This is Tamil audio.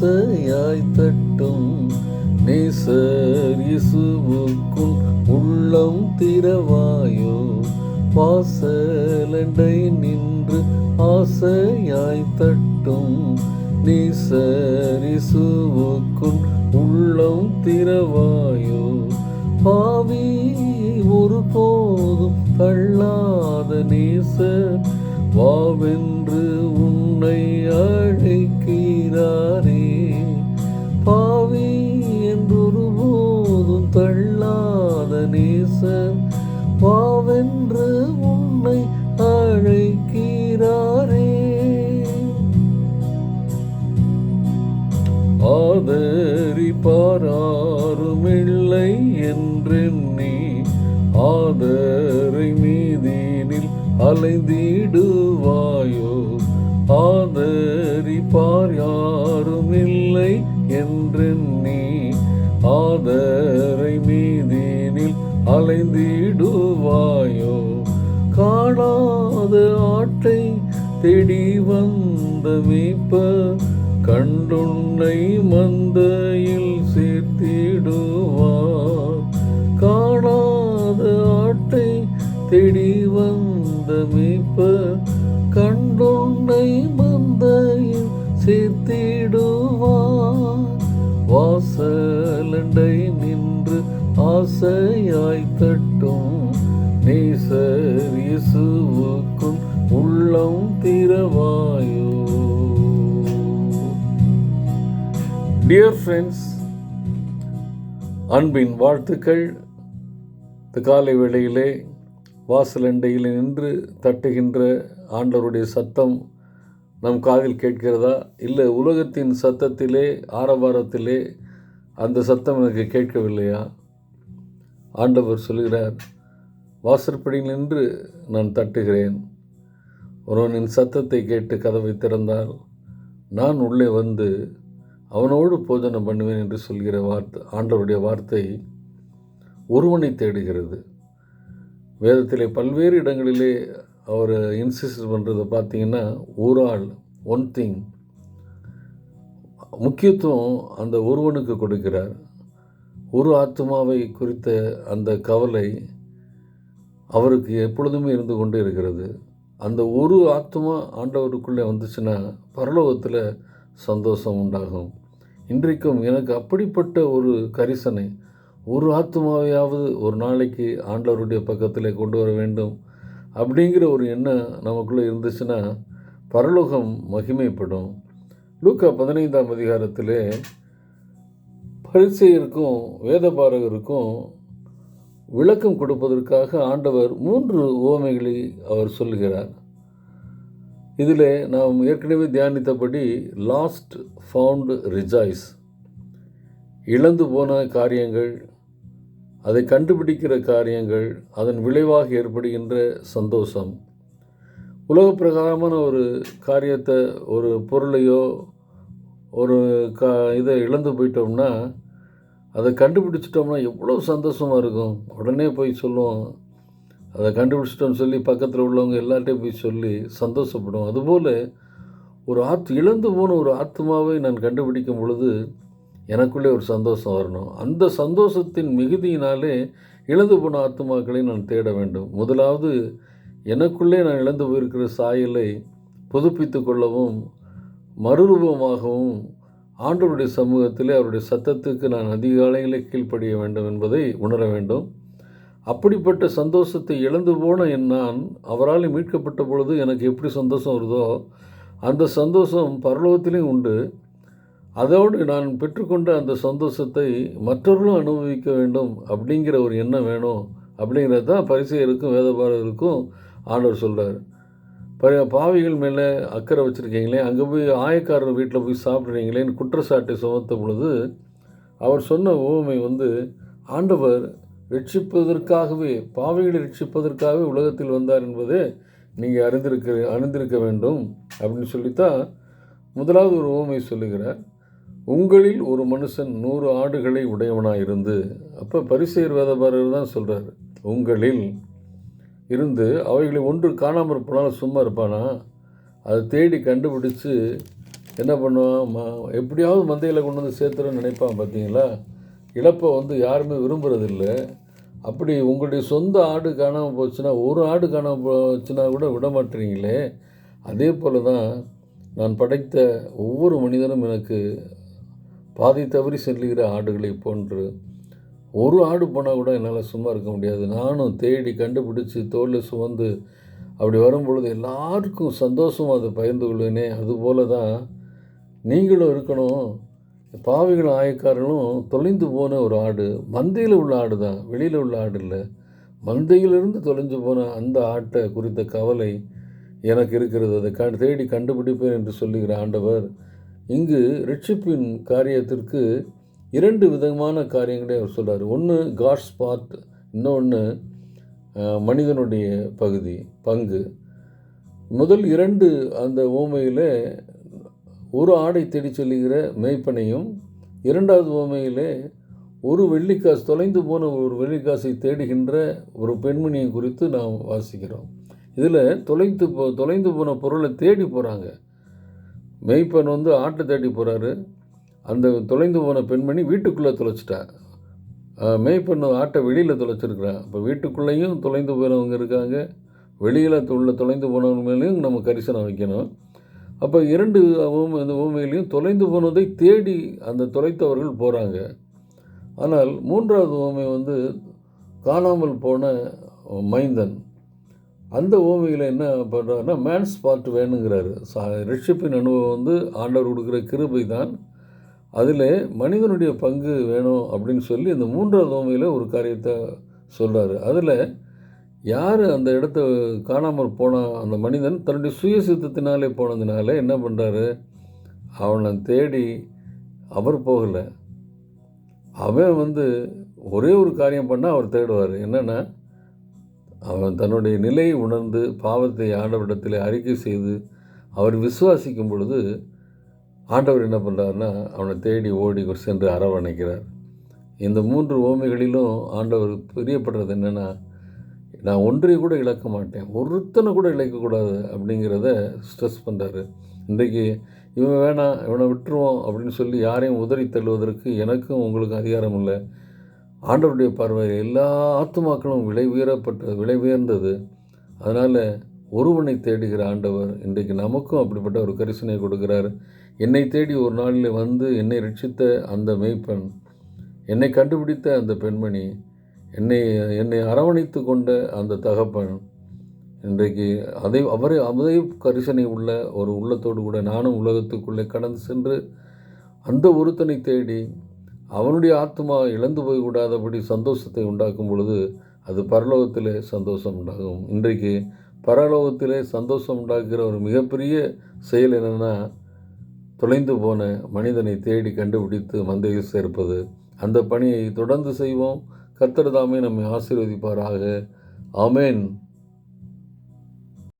ஆசையாய் தட்டும் நேசர் இசுவுக்குள் உள்ளம் திறவாயோ? வாசலண்டை நின்று ஆசையாய் தட்டும் நேசர் இசுவுக்குள் உள்ளம் திறவாயோ? பாவி ஒருபோதும் தள்ளாத நேசர் வாவென்று உன்னை அழைக்கிறாரே ஆதரை மீதினில் அலைந்திடுவாயோ? ஆதரிப்பார் யாருமில்லை என்றெண்ணி ஆதரை மீதினில் அலைந்திடுவாயோ? காணாத ஆட்டை தேடி வந்த மீட்பர் கண்டுன்னை மந்தையில் சேர்த்திடுவார். ஆட்டை தேடி வந்த மீப்ப கண்டுன்னை மந்தையும் சேர்த்திடுவான் வாசலண்டை நின்று ஆசையாய் தட்டும். நேசர் இயேசுவுக்குள் உள்ளம் திறவாயோ. டியர் ஃப்ரெண்ட்ஸ் அன்பின் வாழ்த்துக்கள். இந்த காலை வேளையிலே வாசலண்டையில் நின்று தட்டுகின்ற ஆண்டவருடைய சத்தம் நம் காதில் கேட்கிறதா? இல்லை உலகத்தின் சத்தத்திலே ஆரவாரத்திலே அந்த சத்தம் எனக்கு கேட்கவில்லையா? ஆண்டவர் சொல்கிறார் வாசற்படியில் நின்று நான் தட்டுகிறேன். ஒருவனின் சத்தத்தை கேட்டு கதவை திறந்தால் நான் உள்ளே வந்து அவனோடு போஜனம் பண்ணுவேன் என்று சொல்கிற வார்த்தை ஆண்டவருடைய வார்த்தை ஒருவனை தேடுகிறது. வேதத்திலே பல்வேறு இடங்களிலே அவர் இன்சிஸ்ட் பண்ணுறதை பார்த்தீங்கன்னா ஒரு ஆள் ஒன் திங் முக்கியத்துவம் அந்த ஒருவனுக்கு கொடுக்கிறார். ஒரு ஆத்மாவை குறித்த அந்த கவலை அவருக்கு எப்பொழுதுமே இருந்து கொண்டு இருக்கிறது. அந்த ஒரு ஆத்மா ஆண்டவருக்குள்ளே வந்துச்சுன்னா பரலோகத்தில் சந்தோஷம் உண்டாகும். இன்றைக்கும் எனக்கு அப்படிப்பட்ட ஒரு கரிசனை ஒரு ஆத்மாவையாவது ஒரு நாளைக்கு ஆண்டவருடைய பக்கத்தில் கொண்டு வர வேண்டும். அப்படிங்கிற ஒரு எண்ணம் நமக்குள்ளே இருந்துச்சுன்னா பரலோகம் மகிமைப்படும். லூக்கா பதினைந்தாம் அதிகாரத்திலே பரிசெயருக்கும் வேதபாரகருக்கும் விளக்கம் கொடுப்பதற்காக ஆண்டவர் மூன்று உவமைகளை அவர் சொல்கிறார் இதில் நாம் ஏற்கனவே தியானித்தபடி லாஸ்ட் ஃபவுண்ட் ரிஜாய்ஸ் இழந்து போன காரியங்கள் அதை கண்டுபிடிக்கிற காரியங்கள் அதன் விளைவாக ஏற்படுகின்ற சந்தோஷம். உலக பிரகாரமான ஒரு காரியத்தை ஒரு பொருளையோ ஒரு கா இதை இழந்து போயிட்டோம்னா அதை கண்டுபிடிச்சிட்டோம்னா எவ்வளோ சந்தோஷமாக இருக்கும். உடனே போய் சொல்லுவோம். அதை கண்டுபிடிச்சிட்டோம்னு சொல்லி பக்கத்தில் உள்ளவங்க எல்லார்ட்டையும் போய் சொல்லி சந்தோஷப்படும் அதுபோல் ஒரு ஆத் இழந்து போன ஒரு ஆத்மாவை நான் கண்டுபிடிக்கும் பொழுது எனக்குள்ளே ஒரு சந்தோஷம் வரணும். அந்த சந்தோஷத்தின் மிகுதியினாலே இழந்து போன ஆத்மாக்களை நான் தேட வேண்டும். முதலாவது எனக்குள்ளே நான் இழந்து போயிருக்கிற சாயலை புதுப்பித்து கொள்ளவும் மறுரூபமாகவும் ஆண்டவருடைய சமூகத்திலே அவருடைய சத்தத்துக்கு நான் அதிகாலையிலே கீழ்ப்படிய வேண்டும் என்பதை உணர வேண்டும். அப்படிப்பட்ட சந்தோஷத்தை இழந்து போன என் நான் அவரால் மீட்கப்பட்ட பொழுது எனக்கு எப்படி சந்தோஷம் வருதோ அந்த சந்தோஷம் பரலோகத்திலையும் உண்டு. அதோடு நான் பெற்றுக்கொண்ட அந்த சந்தோஷத்தை மற்றவர்களும் அனுபவிக்க வேண்டும் அப்படிங்கிற ஒரு எண்ணம் வேணும் அப்படிங்கிறது தான் பரிசெயருக்கும் வேதபாரருக்கும் ஆண்டவர் சொல்கிறார் ப பாவிகள் மேலே அக்கறை வச்சுருக்கீங்களே அங்கே போய் ஆயக்காரர் வீட்டில் போய் சாப்பிட்றீங்களேன்னு குற்றச்சாட்டை சுமத்த பொழுது அவர் சொன்ன ஊமை வந்து ஆண்டவர் ரட்சிப்பதற்காகவே பாவிகளை ரட்சிப்பதற்காகவே உலகத்தில் வந்தார் என்பதே நீங்கள் அறிந்திருக்க அறிந்திருக்க வேண்டும் அப்படின்னு சொல்லித்தான் முதலாவது ஒரு உவமை சொல்லுகிறார். உங்களில் ஒரு மனுஷன் நூறு ஆடுகளை உடையவனாக இருந்து அப்போ பரிசெயர் வேதபாரர் தான் சொல்கிறார் உங்களில் இருந்து அவைகளை ஒன்று காணாமல் போனாலும் சும்மா இருப்பானா? அதை தேடி கண்டுபிடிச்சு என்ன பண்ணுவான்? மா எப்படியாவது மந்தையில் கொண்டு வந்து சேர்த்துறேன்னு நினைப்பான் பார்த்தீங்களா இழப்பை வந்து யாருமே விரும்புகிறதில்ல அப்படி உங்களுடைய சொந்த ஆடு காணாமல் போச்சுன்னா ஒரு ஆடு காணாமல் போச்சுன்னா கூட விட மாட்டீங்களே. அதே போல் தான் நான் படைத்த ஒவ்வொரு மனிதனும் எனக்கு பாதி தவறி செல்லுகிற ஆடுகளை போன்று ஒரு ஆடு போனால் கூட என்னால் சும்மா இருக்க முடியாது. நானும் தேடி கண்டுபிடிச்சி தோளில் சுமந்து அப்படி வரும்பொழுது எல்லாருக்கும் சந்தோஷமாக அதை பகிர்ந்து கொள்வேனே. அதுபோல தான் நீங்களும் இருக்கணும். பாவிகள் ஆயக்காரர்களும் தொலைந்து போன ஒரு ஆடு மந்தையில் உள்ள ஆடு தான். வெளியில் உள்ள ஆடு இல்லை. மந்தையிலிருந்து தொலைஞ்சு போன அந்த ஆட்டை குறித்த கவலை எனக்கு இருக்கிறது. அதை க தேடி கண்டுபிடிப்பேன் என்று சொல்லுகிற ஆண்டவர் இங்கு ரட்சிப்பின் காரியத்திற்கு இரண்டு விதமான காரியங்களை அவர் சொல்கிறார் ஒன்று காட்ஸ் பார்ட் இன்னொன்று மனிதனுடைய பகுதி பங்கு. முதல் இரண்டு அந்த ஓமையில் ஒரு ஆடை தேடி செல்லுகிற மேய்ப்பனையும் இரண்டாவது ஓமையில் ஒரு வெள்ளிக்காசு தொலைந்து போன ஒரு வெள்ளிக்காசை தேடுகின்ற ஒரு பெண்மணியை குறித்து நாம் வாசிக்கிறோம். இதில் தொலைந்து போ தொலைந்து போன பொருளை தேடி போகிறாங்க மெய்ப்பன் வந்து ஆட்டை தேடி போகிறாரு அந்த தொலைந்து போன பெண்மணி வீட்டுக்குள்ளே தொலைச்சிட்டா. மேய்ப்பன் ஆட்டை வெளியில் தொலைச்சிருக்கிறான் இப்போ வீட்டுக்குள்ளேயும் தொலைந்து போனவங்க இருக்காங்க. வெளியில் உள்ள தொலைந்து போனவங்க மேலேயும் நம்ம கரிசனம் வைக்கணும். அப்போ இரண்டு ஊமை இந்த ஊமையிலையும் தொலைந்து போனதை தேடி அந்த தொலைத்தவர்கள் போகிறாங்க ஆனால் மூன்றாவது ஊமை வந்து காணாமல் போன மைந்தன். அந்த ஓவியில் என்ன பண்ணுறாருன்னா மேன்ஸ் பார்ட் வேணுங்கிறாரு. சா ரிஷிப்பின் அனுபவம் வந்து ஆண்டவர் கொடுக்குற கிருபை தான். அதில் மனிதனுடைய பங்கு வேணும் அப்படின்னு சொல்லி இந்த மூன்றாவது ஓமையில் ஒரு காரியத்தை சொல்கிறாரு அதில் யார் அந்த இடத்த காணாமல் போன அந்த மனிதன் தன்னுடைய சுயசித்தத்தினாலே போனதுனால என்ன பண்ணுறாரு அவனை தேடி அவர் போகலை. அவன் வந்து ஒரே ஒரு காரியம் பண்ணால் அவர் தேடுவார். என்னென்னா அவன் தன்னுடைய நிலையை உணர்ந்து பாவத்தை ஆண்டவரிடத்தில் அறிக்கை செய்து அவர் விசுவாசிக்கும் பொழுது ஆண்டவர் என்ன பண்ணுறாருன்னா அவனை தேடி ஓடி சென்று அரவணைக்கிறார். இந்த மூன்று ஓமைகளிலும் ஆண்டவர் பிரியப்படுறது என்னென்னா நான் ஒன்றை கூட இழக்க மாட்டேன் ஒருத்தனை கூட இழக்கக்கூடாது அப்படிங்கிறத ஸ்ட்ரெஸ் பண்ணுறாரு இன்றைக்கு இவன் வேணாம் இவனை விட்டுருவோம் அப்படின்னு சொல்லி யாரையும் உதறி தள்ளுவதற்கு எனக்கும் உங்களுக்கும் அதிகாரம் இல்லை. ஆண்டவருடைய பார்வையில் எல்லா ஆத்துமாக்களும் விலை உயரப்பட்ட விலை உயர்ந்தது. அதனால் ஒருவனை தேடுகிற ஆண்டவர் இன்றைக்கு நமக்கும் அப்படிப்பட்ட ஒரு கரிசனை கொடுக்கிறார். என்னை தேடி ஒரு நாளில் வந்து என்னை ரட்சித்த அந்த மெய்ப்பெண் என்னை கண்டுபிடித்த அந்த பெண்மணி என்னை என்னை அரவணைத்து கொண்ட அந்த தகப்பன் இன்றைக்கு அதை அவரே அதே கரிசனை உள்ள ஒரு உள்ளத்தோடு கூட நானும் உலகத்துக்குள்ளே கடந்து சென்று அந்த ஒருத்தனை தேடி அவனுடைய ஆத்மா இழந்து போய்விடாதபடி சந்தோஷத்தை உண்டாக்கும் பொழுது அது பரலோகத்திலே சந்தோஷம் உண்டாகும். இன்றைக்கு பரலோகத்திலே சந்தோஷம் உண்டாக்குகிற ஒரு மிகப்பெரிய செயல் என்னென்னா தொலைந்து போன மனிதனை தேடி கண்டுபிடித்து மந்தையில் சேர்ப்பது. அந்த பணியை தொடர்ந்து செய்வோம். கர்த்தர் தாமே நம்மை ஆசீர்வதிப்பாராக. ஆமேன்.